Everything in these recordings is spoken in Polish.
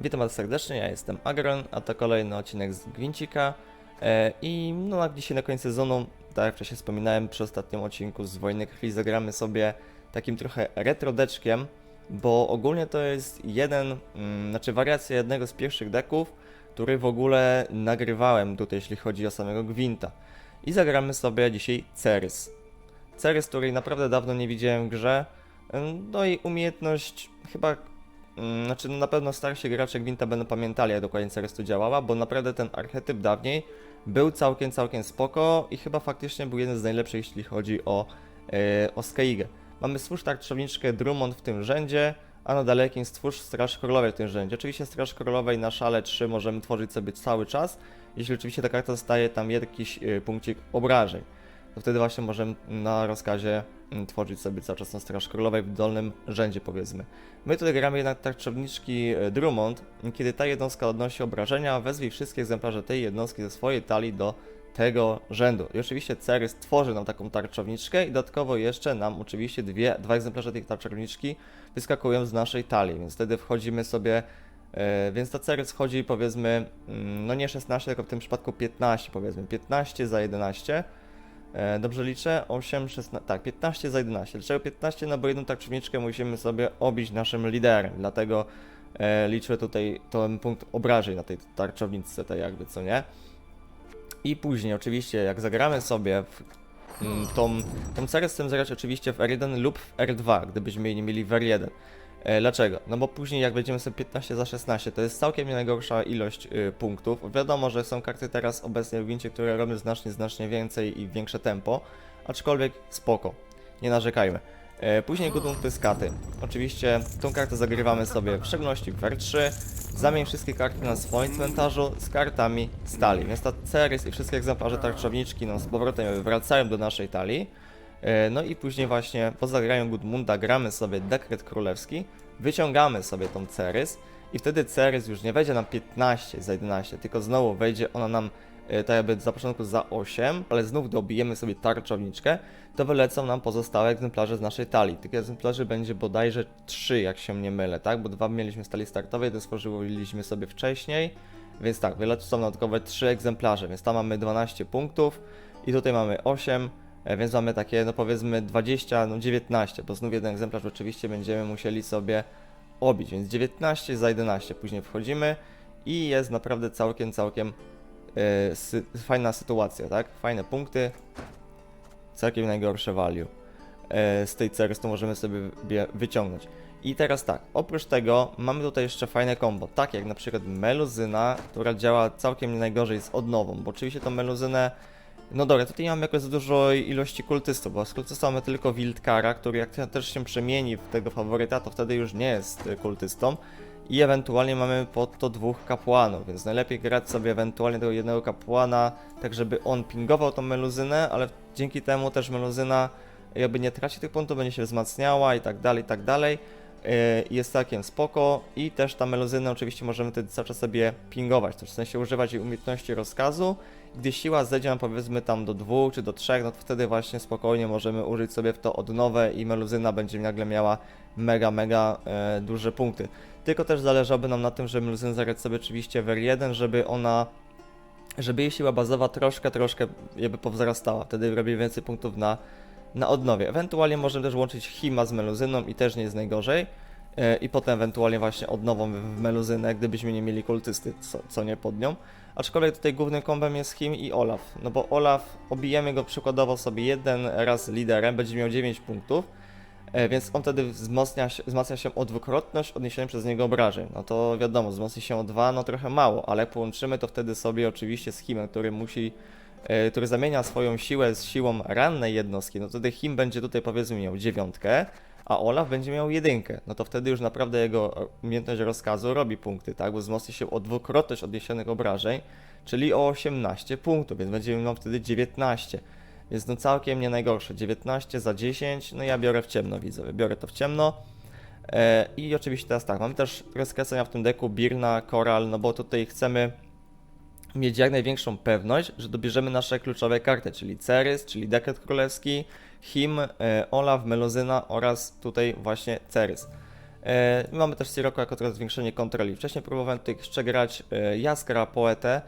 Witam Was serdecznie, ja jestem Agron, a to kolejny odcinek z Gwincika. E, I no, jak dzisiaj na koniec sezonu, tak jak wcześniej wspominałem przy ostatnim odcinku z Wojny Krwi, zagramy sobie takim trochę retrodeczkiem, bo ogólnie to jest jeden, mm, znaczy wariacja jednego z pierwszych deków, który w ogóle nagrywałem tutaj, jeśli chodzi o samego Gwinta. I zagramy sobie dzisiaj Cerys. Cerys, której naprawdę dawno nie widziałem w grze. No i umiejętność chyba Znaczy, no na pewno starsi gracze Gwinta będą pamiętali, jak dokładnie Ceres tu działała, bo naprawdę ten archetyp dawniej był całkiem, całkiem spoko i chyba faktycznie był jeden z najlepszych, jeśli chodzi o, e, o Skeigę. Mamy stwórz tarczowniczkę Drummond w tym rzędzie, a na dalekim stwórz Straż Królowej w tym rzędzie. Oczywiście Straż Królowej na szale 3 możemy tworzyć sobie cały czas, jeśli oczywiście ta karta zostaje tam jakiś e, punkcik obrażeń. To wtedy właśnie możemy na rozkazie mm, tworzyć sobie cały czas tą Straż Królowej w dolnym rzędzie powiedzmy. My tutaj gramy jednak tarczowniczki e, Drummond. Kiedy ta jednostka odnosi obrażenia, wezwij wszystkie egzemplarze tej jednostki ze swojej talii do tego rzędu. I oczywiście Ceres tworzy nam taką tarczowniczkę i dodatkowo jeszcze nam oczywiście dwie, dwa egzemplarze tej tarczowniczki wyskakują z naszej talii, więc wtedy wchodzimy sobie, e, więc ta Ceres wchodzi powiedzmy, mm, no nie 16, tylko w tym przypadku 15 powiedzmy, 15 za 11. E, Dobrze liczę? 8, 16, tak, 15 za 11. Dlaczego 15? No bo jedną tarczowniczkę musimy sobie obić naszym liderem, dlatego e, liczę tutaj ten punkt obrażeń na tej tarczowniczce, tak jakby, co nie? I później oczywiście, jak zagramy sobie w mm, tą, tą Ceres chcemy zagrać oczywiście w R1 lub w R2, gdybyśmy jej nie mieli w R1. E, Dlaczego? No bo później jak będziemy sobie 15 za 16, to jest całkiem najgorsza ilość y, punktów. Wiadomo, że są karty teraz obecnie w Wincie, które robią znacznie, znacznie więcej i większe tempo, aczkolwiek spoko, nie narzekajmy. E, Później Gudrun Pyskaty. Oczywiście tą kartę zagrywamy sobie w szczególności w R3. Zamień wszystkie karty na swoim cmentarzu z kartami z talii. Więc ta Ceres i wszystkie egzemplarze tarczowniczki no, z powrotem wracają do naszej talii. E, No i później właśnie po zagraniu Gudmunda gramy sobie dekret królewski, wyciągamy sobie tą Cerys i wtedy Cerys już nie wejdzie nam 15 za 11, tylko znowu wejdzie ona nam e, tak jakby za początku za 8, ale znów dobijemy sobie tarczowniczkę, to wylecą nam pozostałe egzemplarze z naszej talii. Tych egzemplarzy będzie bodajże 3, jak się nie mylę, tak? Bo dwa mieliśmy z talii startowej, to stworzyliśmy sobie wcześniej, więc tak, wylecą nam dodatkowe 3 egzemplarze, więc tam mamy 12 punktów i tutaj mamy 8, E, Więc mamy takie, no powiedzmy 20, no 19, bo znów jeden egzemplarz oczywiście będziemy musieli sobie obić, więc 19 za 11 później wchodzimy i jest naprawdę całkiem, całkiem e, sy fajna sytuacja, tak? Fajne punkty, całkiem najgorsze value. E, z tej Ceres to możemy sobie bie- wyciągnąć. I teraz tak, oprócz tego mamy tutaj jeszcze fajne combo, tak jak na przykład meluzyna, która działa całkiem nie najgorzej z odnową, bo oczywiście tą meluzynę no dobra, tutaj nie mamy jakoś za dużo ilości kultystów, bo z kultystą mamy tylko Wildkara, który jak też się przemieni w tego faworyta, to wtedy już nie jest kultystą. I ewentualnie mamy pod to dwóch kapłanów, więc najlepiej grać sobie ewentualnie tego jednego kapłana, tak żeby on pingował tą meluzynę, ale dzięki temu też meluzyna jakby nie traci tych punktów, będzie się wzmacniała i tak dalej, i tak dalej. Yy, Jest całkiem spoko i też ta meluzyna oczywiście możemy wtedy cały czas sobie pingować, to w sensie używać jej umiejętności rozkazu. Gdy siła zejdzie nam powiedzmy tam do dwóch czy do trzech, no to wtedy właśnie spokojnie możemy użyć sobie w to odnowę i meluzyna będzie nagle miała mega, mega e, duże punkty. Tylko też zależałoby nam na tym, żeby meluzynę zagrać sobie oczywiście w R1, żeby ona żeby jej siła bazowa troszkę, troszkę jakby powzrastała. Wtedy robi więcej punktów na, na odnowie. Ewentualnie możemy też łączyć Hima z meluzyną i też nie jest najgorzej. E, I potem ewentualnie właśnie odnową w meluzynę, gdybyśmy nie mieli kultysty, co, co nie pod nią. Aczkolwiek tutaj głównym kombem jest Him i Olaf. No bo Olaf, obijemy go przykładowo sobie jeden raz liderem, będzie miał 9 punktów. E, Więc on wtedy wzmacnia się, wzmacnia się o dwukrotność odniesionej przez niego obrażeń. No to wiadomo, wzmocni się o dwa, no trochę mało, ale połączymy to wtedy sobie oczywiście z Himem, który musi, który zamienia swoją siłę z siłą rannej jednostki, no wtedy Him będzie tutaj powiedzmy miał dziewiątkę, a Olaf będzie miał jedynkę. No to wtedy już naprawdę jego umiejętność rozkazu robi punkty, tak? Bo wzmocni się o dwukrotność odniesionych obrażeń, czyli o 18 punktów, więc będziemy miał wtedy 19. Więc no całkiem nie najgorsze. 19 za 10, no ja biorę w ciemno, widzowie. Biorę to w ciemno. E, I oczywiście teraz tak, mamy też rozkręcenia w tym deku Birna, Koral, no bo tutaj chcemy mieć jak największą pewność, że dobierzemy nasze kluczowe karty, czyli Cerys, czyli Dekret Królewski, Him, e, Olaf, Meluzyna oraz tutaj właśnie Cerys. E, mamy też Sirocco jako trochę zwiększenie kontroli. Wcześniej próbowałem tutaj jeszcze grać e, Jaskra, Poetę,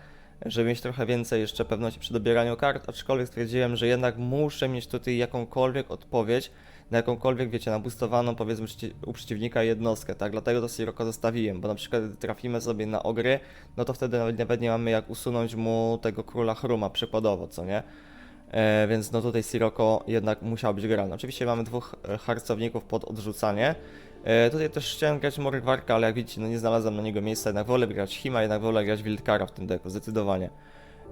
żeby mieć trochę więcej jeszcze pewności przy dobieraniu kart, aczkolwiek stwierdziłem, że jednak muszę mieć tutaj jakąkolwiek odpowiedź na jakąkolwiek, wiecie, nabustowaną powiedzmy u przeciwnika jednostkę, tak? Dlatego to Sirocco zostawiłem, bo na przykład gdy trafimy sobie na ogry, no to wtedy nawet, nawet nie mamy jak usunąć mu tego króla Hruma przykładowo, co nie? E, więc no tutaj Sirocco jednak musiał być grany. Oczywiście mamy dwóch e, harcowników pod odrzucanie. E, tutaj też chciałem grać Morgwarka, ale jak widzicie, no nie znalazłem na niego miejsca, jednak wolę grać Hima, jednak wolę grać Wildkara w tym deku, zdecydowanie.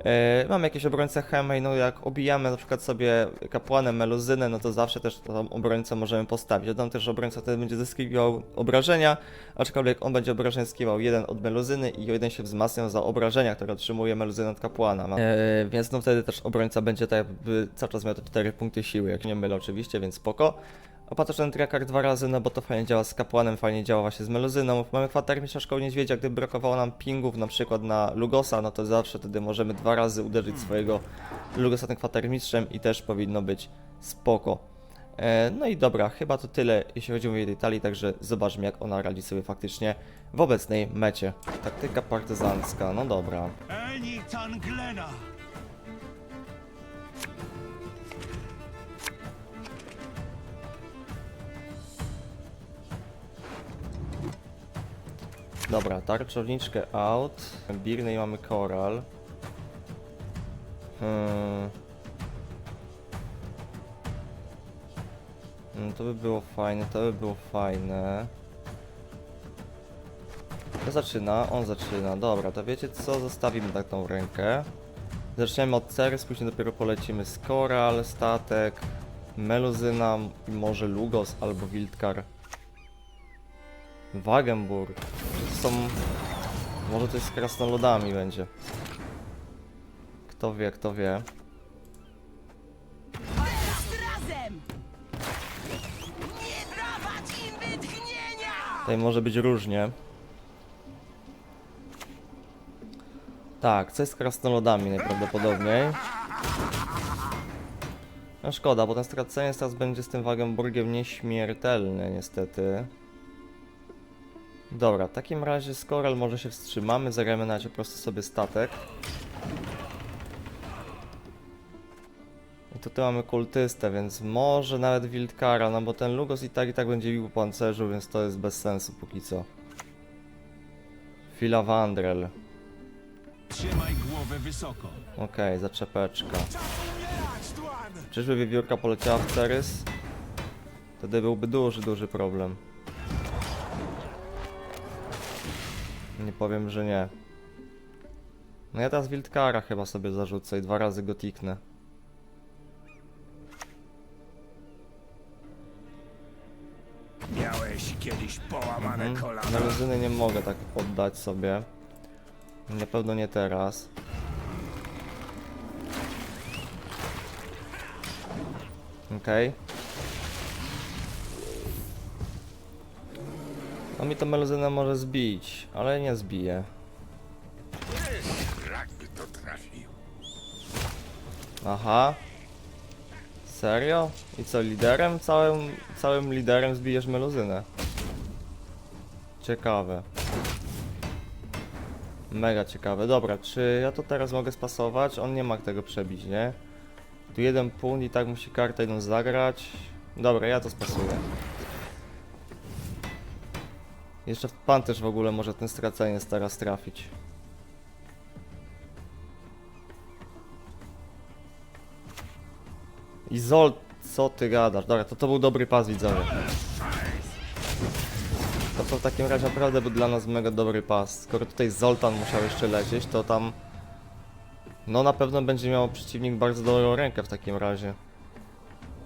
E, mam jakieś obrońce Hema i no jak obijamy na przykład sobie kapłanem Meluzynę, no to zawsze też tą obrońcę możemy postawić. Dodam też, że obrońca wtedy będzie zyskiwał obrażenia, aczkolwiek on będzie obrażeń zyskiwał jeden od Meluzyny i jeden się wzmacniał za obrażenia, które otrzymuje Meluzyna od kapłana. E, więc no wtedy też obrońca będzie tak jakby cały czas miał te 4 punkty siły, jak nie mylę oczywiście, więc spoko. Opatyczny trakar dwa razy, no bo to fajnie działa z kapłanem, fajnie działa właśnie z meluzyną. Mamy kwatermistrza szkoły niedźwiedzia, gdy brakowało nam pingów na przykład na Lugosa, no to zawsze wtedy możemy dwa razy uderzyć swojego Lugosa tym kwatermistrzem i też powinno być spoko. E, no i dobra, chyba to tyle jeśli chodzi o jej talii, także zobaczmy jak ona radzi sobie faktycznie w obecnej mecie. Taktyka partyzancka, no dobra. Tanglena! Dobra, tarczowniczkę out. Birnej mamy koral. Hmm. Hmm, to by było fajne, to by było fajne. Kto zaczyna? On zaczyna. Dobra, to wiecie co? Zostawimy tak tą rękę. Zaczniemy od Ceres, później dopiero polecimy z Koral, Statek, Meluzyna może Lugos albo Wildkar. Wagenburg. Są... Może to z krasnoludami będzie. Kto wie, kto wie. Tutaj może być różnie. Tak, coś z krasnoludami najprawdopodobniej. No szkoda, bo ten stracenie teraz będzie z tym Wagenburgiem nieśmiertelny niestety. Dobra, w takim razie z Koral może się wstrzymamy, zagramy na razie po prostu sobie statek. I tutaj mamy kultystę, więc może nawet Wildkara, no bo ten Lugos i tak i tak będzie bił po pancerzu, więc to jest bez sensu póki co. Filavandrel. Trzymaj głowę wysoko. Okej, zaczepeczka. Czyżby wiewiórka poleciała w Cerys? Wtedy byłby duży, duży problem. Nie powiem, że nie. No ja teraz Wildkara chyba sobie zarzucę i dwa razy go tiknę. Miałeś kiedyś połamane Mhm. kolana. Meluzyny nie mogę tak oddać sobie. Na pewno nie teraz. Okej. On mi to meluzynę może zbić, ale nie zbije. Aha. Serio? I co, liderem? Całym, całym liderem zbijesz meluzynę? Ciekawe. Mega ciekawe. Dobra, czy ja to teraz mogę spasować? On nie ma tego przebić, nie? Tu jeden punkt i tak musi kartę jedną zagrać. Dobra, ja to spasuję. Jeszcze pan też w ogóle może ten stracenie teraz trafić. Izol, co ty gadasz? Dobra, to to był dobry pas widzowie. To, to w takim razie naprawdę był dla nas mega dobry pas. Skoro tutaj Zoltan musiał jeszcze lecieć, to tam... No na pewno będzie miał przeciwnik bardzo dobrą rękę w takim razie.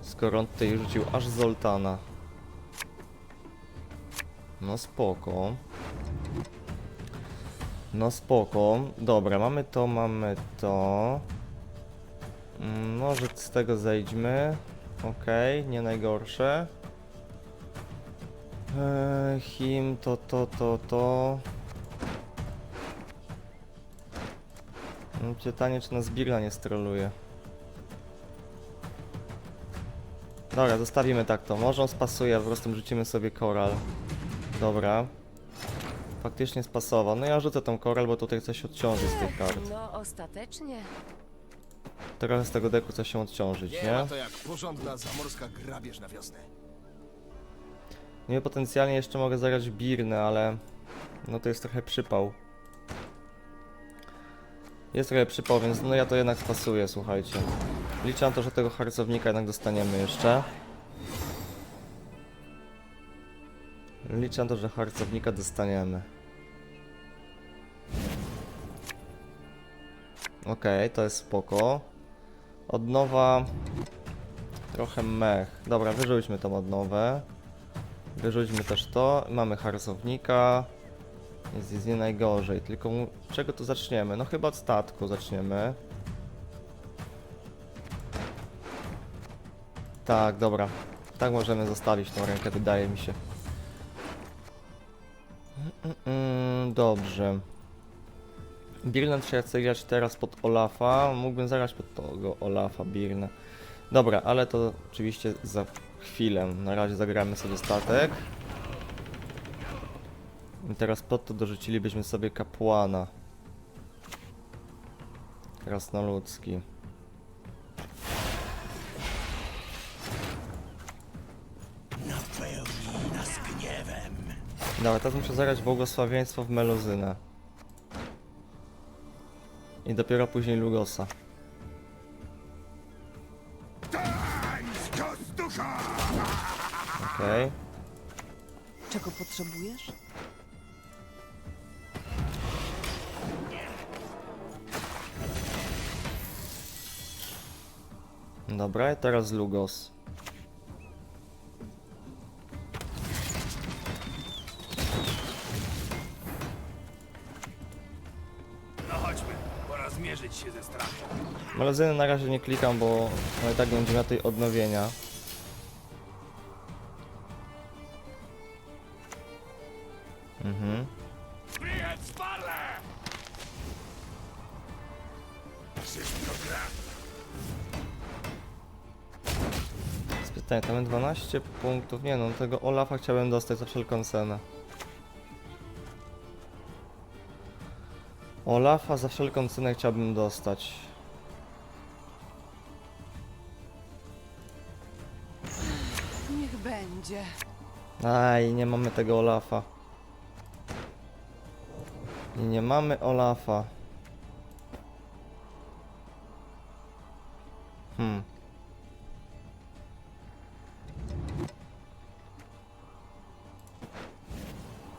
Skoro on tutaj rzucił aż Zoltana. No spoko. No spoko. Dobra, mamy to, mamy to. Mm, Może z tego zejdźmy. Okej, nie najgorsze. Eee, him, to, to, to, to. Pytanie, czy nas Birla nie stroluje. Dobra, zostawimy tak to. Może on spasuje, po prostu rzucimy sobie koral. Dobra. Faktycznie spasował. No ja rzucę tą koral, bo tutaj coś odciąży z tych kart. No, ostatecznie. Trochę z tego deku coś się odciążyć, Nie nie? ma to jak porządna zamorska grabież na wiosnę. Nie, potencjalnie jeszcze mogę zagrać Birnę, ale no to jest trochę przypał. Jest trochę przypał, więc no ja to jednak spasuję, słuchajcie. Liczę na to, że tego harcownika jednak dostaniemy jeszcze. Liczę na to, że harcownika dostaniemy. Okej, to jest spoko. Odnowa... Trochę mech. Dobra, wyrzućmy tą odnowę. Wyrzućmy też to. Mamy harcownika. Jest, jest nie najgorzej. Tylko czego tu zaczniemy? No chyba od statku zaczniemy. Tak, dobra. Tak możemy zostawić tą rękę, wydaje mi się. Mm, dobrze. Birna trzeba grać teraz pod Olafa. Mógłbym zagrać pod tego Olafa Birna. Dobra, ale to oczywiście za chwilę. Na razie zagramy sobie statek. I teraz pod to dorzucilibyśmy sobie kapłana. Krasnoludzki. Napełnij Dobra, teraz muszę zagrać błogosławieństwo w Meluzynę. I dopiero później Lugosa. Okej. Czego potrzebujesz? Dobra, i teraz Lugos. Meluzyny na razie nie klikam, bo no i tak będzie miał tej odnowienia. Mhm. Pytanie, tam mam 12 punktów. Nie no, tego Olafa chciałem dostać za wszelką cenę. Olafa za wszelką cenę chciałbym dostać. Będzie. Aj, nie mamy tego Olafa. I nie mamy Olafa. Hmm.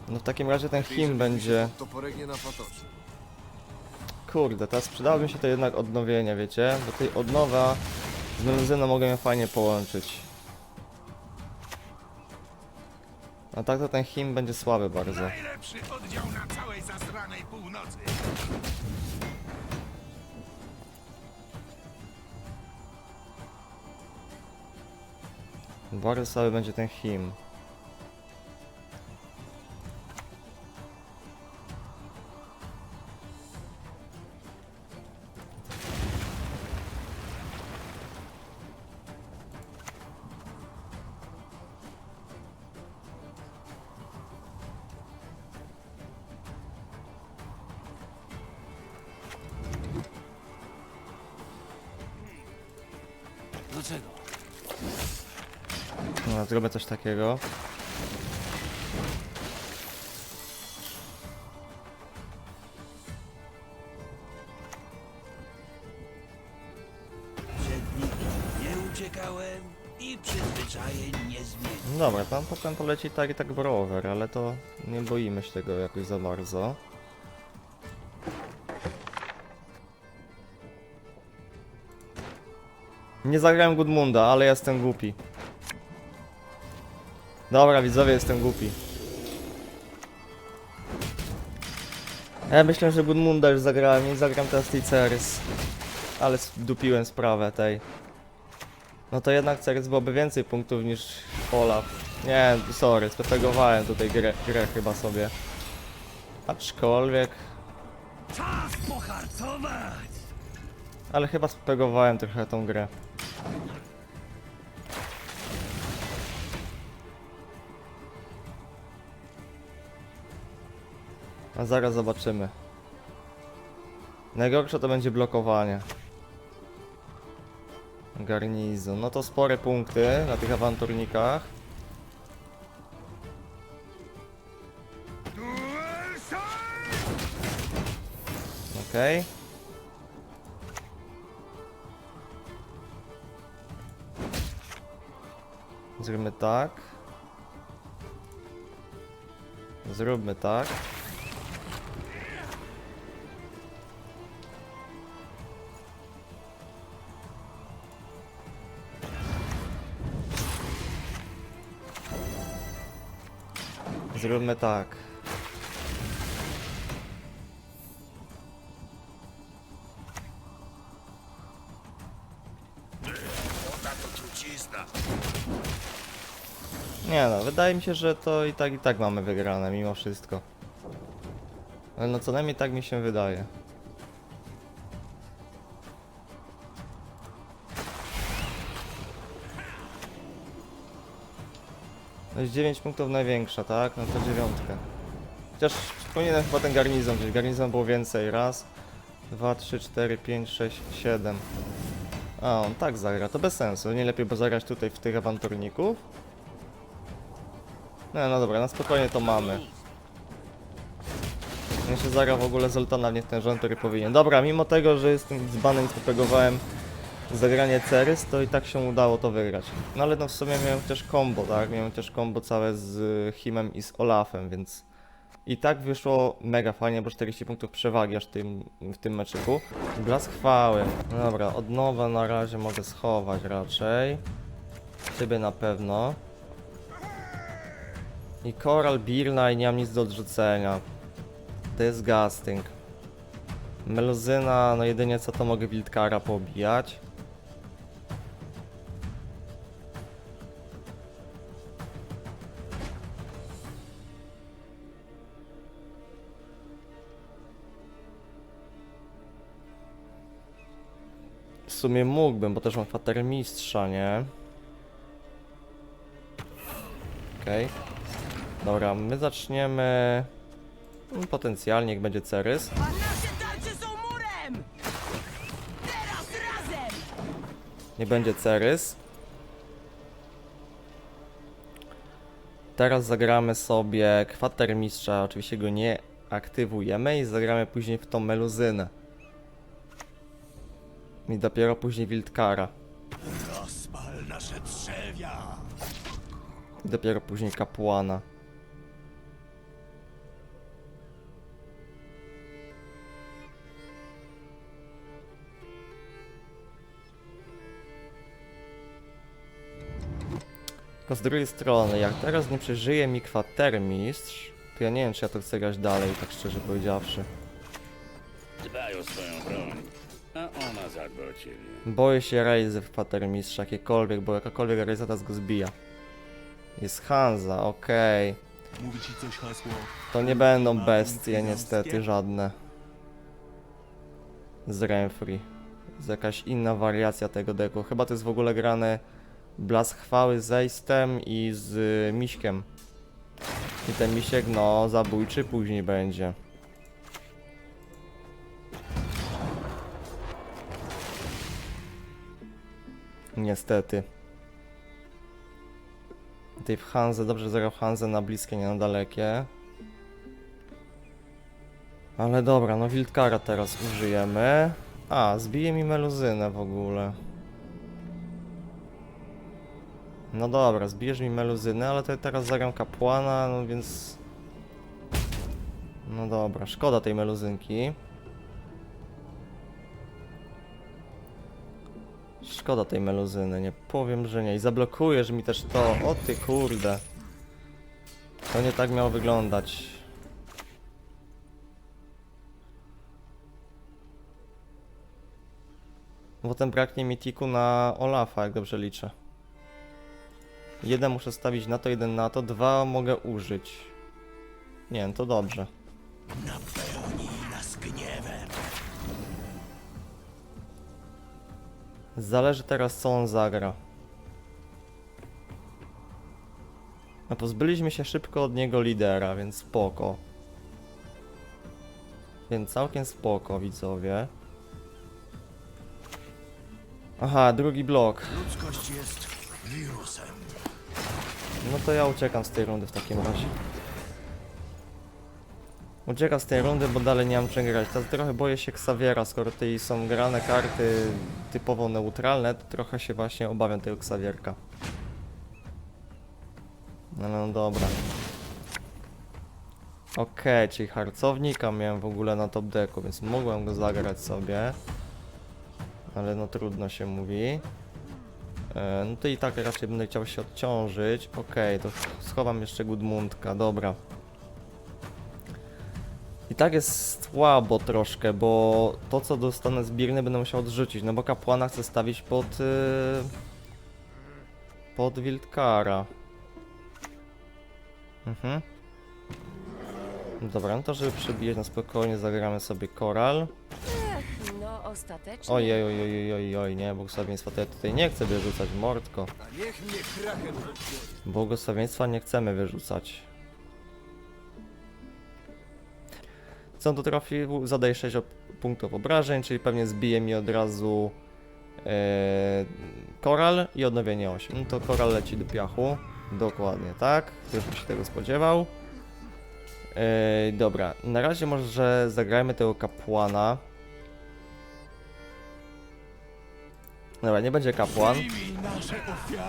No w takim razie ten him będzie... To poregnie na patoczy. Kurde, teraz przydałoby mi się to jednak odnowienie, wiecie? Bo tej odnowa z meluzyną mogę ją fajnie połączyć. A tak to ten him będzie słaby bardzo. Najlepszy oddział na całej zasranej północy. Bardzo słaby będzie ten him. Zrobię coś takiego. Dobra, tam potem poleci tak i tak brower, ale to nie boimy się tego jakoś za bardzo. Nie zagrałem Gudmunda, ale jestem głupi. Dobra, widzowie, jestem głupi. Ja myślę, że Gudmunda już zagrałem, nie zagram teraz tej Ceres. Ale dupiłem sprawę tej. No to jednak Ceres byłoby więcej punktów niż Olaf. Nie, sorry, spepegowałem tutaj grę, grę chyba sobie. Aczkolwiek... Czas poharcować! Ale chyba spepegowałem trochę tą grę. A zaraz zobaczymy. Najgorsze to będzie blokowanie. Garnizon. No to spore punkty na tych awanturnikach. Okej. Zróbmy tak. Zróbmy tak. Zróbmy tak. Nie no, wydaje mi się, że to i tak i tak mamy wygrane mimo wszystko. No co najmniej tak mi się wydaje. No jest 9 punktów największa, tak? No to dziewiątkę. Chociaż powinienem chyba ten garnizon wziąć. Garnizon było więcej. Raz, dwa, trzy, cztery, pięć, sześć, siedem. A, on tak zagra. To bez sensu. Nie lepiej bo zagrać tutaj w tych awanturników? No, no dobra, na spokojnie to mamy. Ja się zagra w ogóle Zoltana w ten rząd, który powinien. Dobra, mimo tego, że jestem dzbanem i spropagowałem zagranie Cerys, to i tak się udało to wygrać. No ale no w sumie miałem też combo, tak? Miałem też combo całe z Himem i z Olafem, więc i tak wyszło mega fajnie, bo 40 punktów przewagi aż w tym, w tym meczyku. Blask chwały. No dobra, od nowa na razie mogę schować raczej. Ciebie na pewno. I Coral Birna i nie mam nic do odrzucenia. Gasting. Meluzyna, no jedynie co to mogę Wildkara pobijać. Sumie mógłbym, bo też mam Fatermistrza, nie? Okej. Dobra, my zaczniemy... no, Potencjalnie, jak będzie Cerys. Nie będzie Cerys. Teraz zagramy sobie Kwatermistrza, oczywiście go nie aktywujemy i zagramy później w tą Meluzynę. I dopiero później Wildkara. Rozpal nasze drzewia! I dopiero później Kapłana. Tylko z drugiej strony, jak teraz nie przeżyje mi kwatermistrz, to ja nie wiem, czy ja to chcę grać dalej, tak szczerze powiedziawszy. Dbaj o swoją broń, a ona zadba o ciebie. Boję się rejzy w kwatermistrza, jakiekolwiek, bo jakakolwiek rejza teraz go zbija. Jest Hanza, okej. Mówi ci coś hasło? To nie będą bestie niestety żadne. Z Renfri. Z jakaś inna wariacja tego deku. Chyba to jest w ogóle grane Blask chwały z Eistem i z y, Miśkiem. I ten Misiek no zabójczy później będzie. Niestety. Tutaj w Hanze, dobrze zagrał Hanze na bliskie, nie na dalekie. Ale dobra, no Wildkara teraz użyjemy. A, zbije mi meluzynę w ogóle. No dobra, zbijesz mi meluzynę, ale to teraz zagram kapłana, no więc... No dobra, szkoda tej meluzynki. Szkoda tej meluzyny, nie powiem, że nie. I zablokujesz mi też to. O ty kurde. To nie tak miało wyglądać. Potem braknie mi tiku na Olafa, jak dobrze liczę. Jeden muszę stawić na to, jeden na to, dwa mogę użyć. Nie, to dobrze. Zależy teraz co on zagra. A pozbyliśmy się szybko od niego lidera, więc spoko. Więc całkiem spoko, widzowie. Aha, drugi blok. Ludzkość jest wirusem. No to ja uciekam z tej rundy w takim razie. Uciekam z tej rundy, bo dalej nie mam czym grać. Teraz trochę boję się Xaviera, skoro tutaj są grane karty typowo neutralne, to trochę się właśnie obawiam tego Xavierka. No, no dobra. Okej, czyli harcownika miałem w ogóle na top decku, więc mogłem go zagrać sobie. Ale no trudno się mówi. E, No to i tak raczej będę chciał się odciążyć. Okej, to schowam jeszcze Gudmundka, dobra. I tak jest słabo troszkę, bo to co dostanę z Birny będę musiał odrzucić, no bo kapłana chcę stawić pod... Yy, pod Wildkara. Mhm. Dobra, no to żeby przebijać na spokojnie zagramy sobie Koral. No, ostatecznie. Ojej, oj, oj, nie, błogosławieństwa to ja tutaj nie chcę wyrzucać, mordko. Błogosławieństwa nie chcemy wyrzucać. Co do trafił, zadaje 6 op- punktów obrażeń, czyli pewnie zbije mi od razu e, koral i odnowienie 8. No to koral leci do piachu. Dokładnie tak. Już bym się tego spodziewał. E, dobra, na razie może zagrajmy tego kapłana. Dobra, nie będzie kapłan.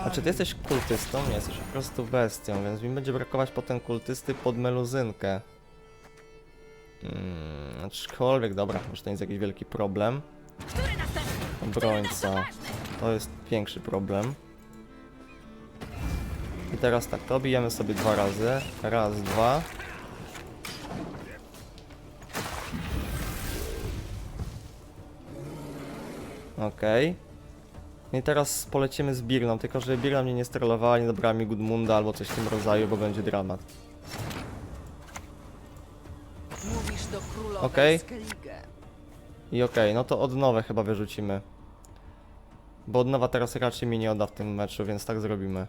Znaczy ty jesteś kultystą? Nie, jesteś po prostu bestią, więc mi będzie brakować potem kultysty pod meluzynkę. Hmm, aczkolwiek, dobra, może to nie jest jakiś wielki problem. Obrońca. To jest większy problem. I teraz tak, to bijemy sobie dwa razy. Raz, dwa. Okej. I teraz polecimy z Birną, tylko żeby Birna mnie nie sterowała, nie dobrała mi Gudmunda albo coś w tym rodzaju, bo będzie dramat. Okej. I okej, no to od nowe chyba wyrzucimy. Bo od nowa teraz raczej mi nie odda w tym meczu, więc tak zrobimy.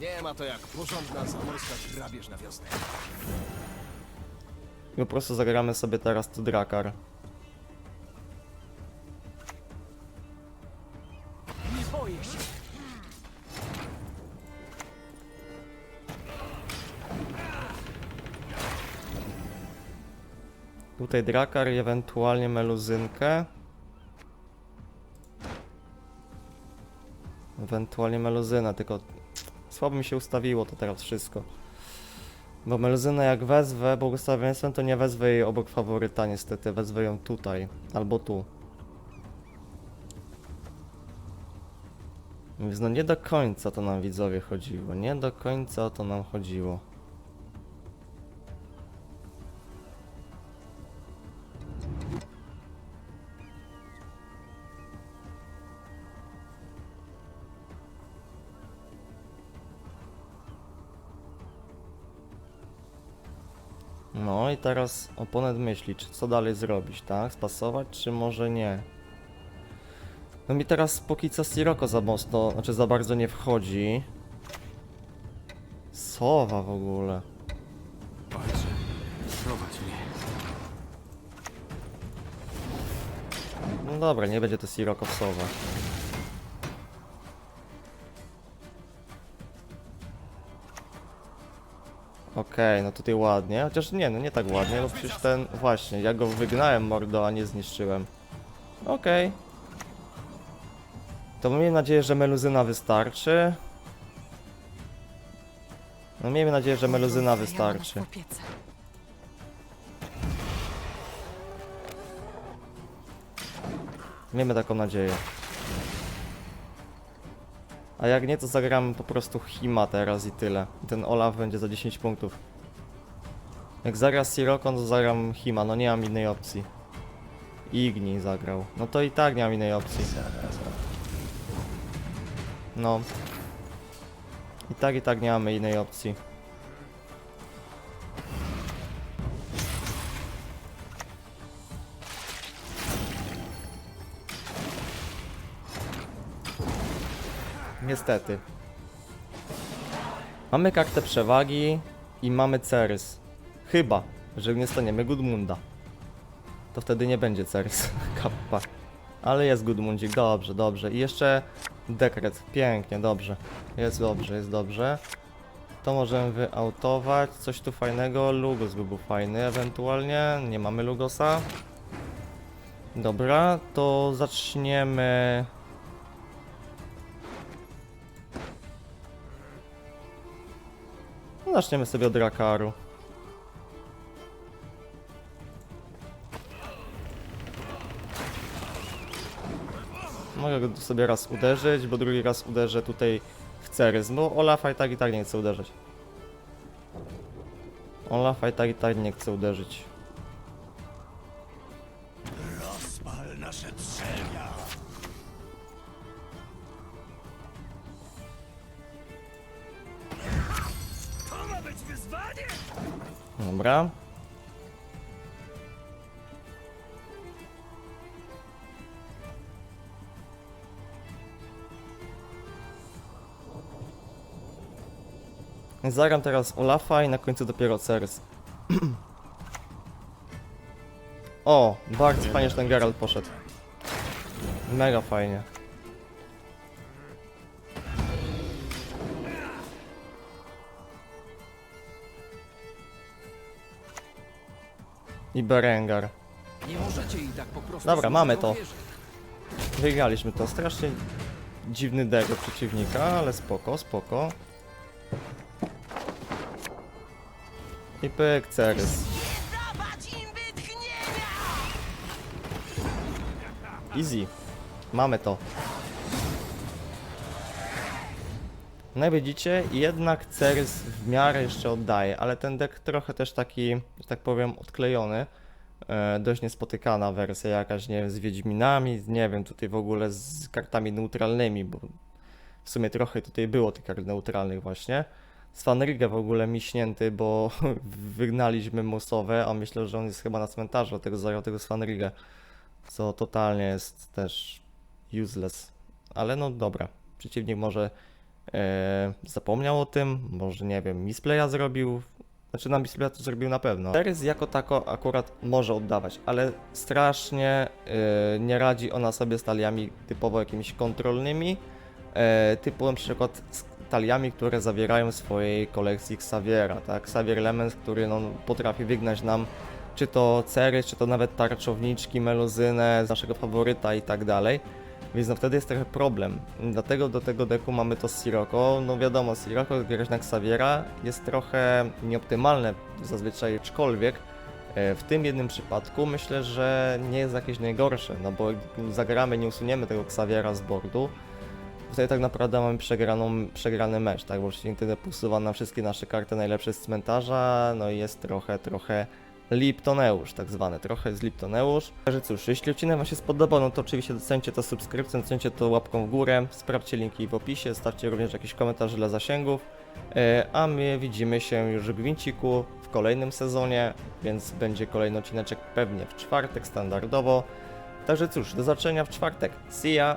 Nie ma to jak porządna zamorska grabież na wiosnę. I po prostu zagramy sobie teraz tu Drakar. Tutaj Drakar i ewentualnie Meluzynkę. Ewentualnie Meluzyna, tylko słabo mi się ustawiło to teraz wszystko. Bo Meluzynę jak wezwę błogosławieństwem, to nie wezwę jej obok faworyta niestety, wezwę ją tutaj, albo tu. Więc no nie do końca to nam widzowie chodziło, nie do końca o to nam chodziło. I teraz oponent myśli, czy co dalej zrobić, tak? Spasować, czy może nie? No mi teraz póki co Sirocco za mocno, znaczy za bardzo nie wchodzi. Sowa w ogóle. Walczę. Prowadź mnie. No dobra, nie będzie to Sirocco w sowa. Okej, no tutaj ładnie, chociaż nie, no nie tak ładnie, bo przecież ten, właśnie, ja go wygnałem mordo, a nie zniszczyłem. Okej. To miejmy nadzieję, że meluzyna wystarczy. No miejmy nadzieję, że meluzyna wystarczy. Miejmy taką nadzieję. A jak nie, to zagramy po prostu Hima teraz i tyle. I ten Olaf będzie za 10 punktów. Jak zagra Sirocco, to zagram Hima, no nie mam innej opcji. Igni zagrał. No to i tak nie mam innej opcji. No. I tak, i tak nie mamy innej opcji. Niestety. Mamy kartę przewagi i mamy Cerys. Chyba. Jeżeli nie staniemy Gudmunda. To wtedy nie będzie Ceres. Kappa. Ale jest Gudmundzik, dobrze, dobrze. I jeszcze dekret, pięknie, dobrze. Jest dobrze, jest dobrze. To możemy wyautować. Coś tu fajnego. Lugos by był fajny ewentualnie. Nie mamy Lugosa. Dobra, to zaczniemy. Zaczniemy sobie od Rakaru. Mogę go sobie raz uderzyć, bo drugi raz uderzę tutaj w Ceres, bo Olafa i tak i tak nie chce uderzyć. Olafa i tak i tak nie chce uderzyć. Dobra. Zagram teraz Olafa i na końcu dopiero Ceres. o, bardzo fajnie, że ten Geralt poszedł. Mega fajnie. I Berengar. Nie możecie jej tak po prostu Dobra, mamy to. wierzyć. Wygraliśmy to. Strasznie dziwny dego przeciwnika, ale spoko, spoko. I pyk, Ceres. Easy. Mamy to. No i widzicie, jednak Ceres w miarę jeszcze oddaje, ale ten deck trochę też taki, że tak powiem, odklejony. E, dość niespotykana wersja jakaś, nie wiem, z Wiedźminami, z- nie wiem, tutaj w ogóle z kartami neutralnymi, bo w sumie trochę tutaj było tych kart neutralnych właśnie. Svanrige w ogóle miśnięty, bo wygnaliśmy Musowę, a myślę, że on jest chyba na cmentarzu, tego zajął tego Svanrige co totalnie jest też useless. Ale no dobra, przeciwnik może zapomniał o tym, może nie wiem, misplaya zrobił. Znaczy na misplaya to zrobił na pewno. Teres jako tako akurat może oddawać, ale strasznie e, nie radzi ona sobie z taliami typowo jakimiś kontrolnymi, e, typu na przykład taliami, które zawierają w swojej kolekcji Xaviera, tak? Xavier Lemens, który no, potrafi wygnać nam czy to cery, czy to nawet tarczowniczki, meluzynę, z naszego faworyta i tak dalej. Więc no wtedy jest trochę problem. Dlatego do tego deku mamy to Sirocco. No wiadomo, Sirocco grać na Xaviera jest trochę nieoptymalne zazwyczaj, aczkolwiek e, w tym jednym przypadku myślę, że nie jest jakieś najgorsze, no bo zagramy, nie usuniemy tego Xaviera z boardu, Tutaj tak naprawdę mamy przegraną, przegrany mecz, tak? Bo przeciwnik wtedy posuwa na wszystkie nasze karty najlepsze z cmentarza, no i jest trochę, trochę Liptoneusz, tak zwany, trochę jest Liptoneusz. Także cóż, jeśli odcinek Wam się spodobał, no to oczywiście docencie to subskrypcją, docencie to łapką w górę, sprawdźcie linki w opisie, stawcie również jakiś komentarz dla zasięgów, E, a my widzimy się już w Gwinciku w kolejnym sezonie, więc będzie kolejny odcineczek pewnie w czwartek standardowo. Także cóż, do zobaczenia w czwartek. See ya!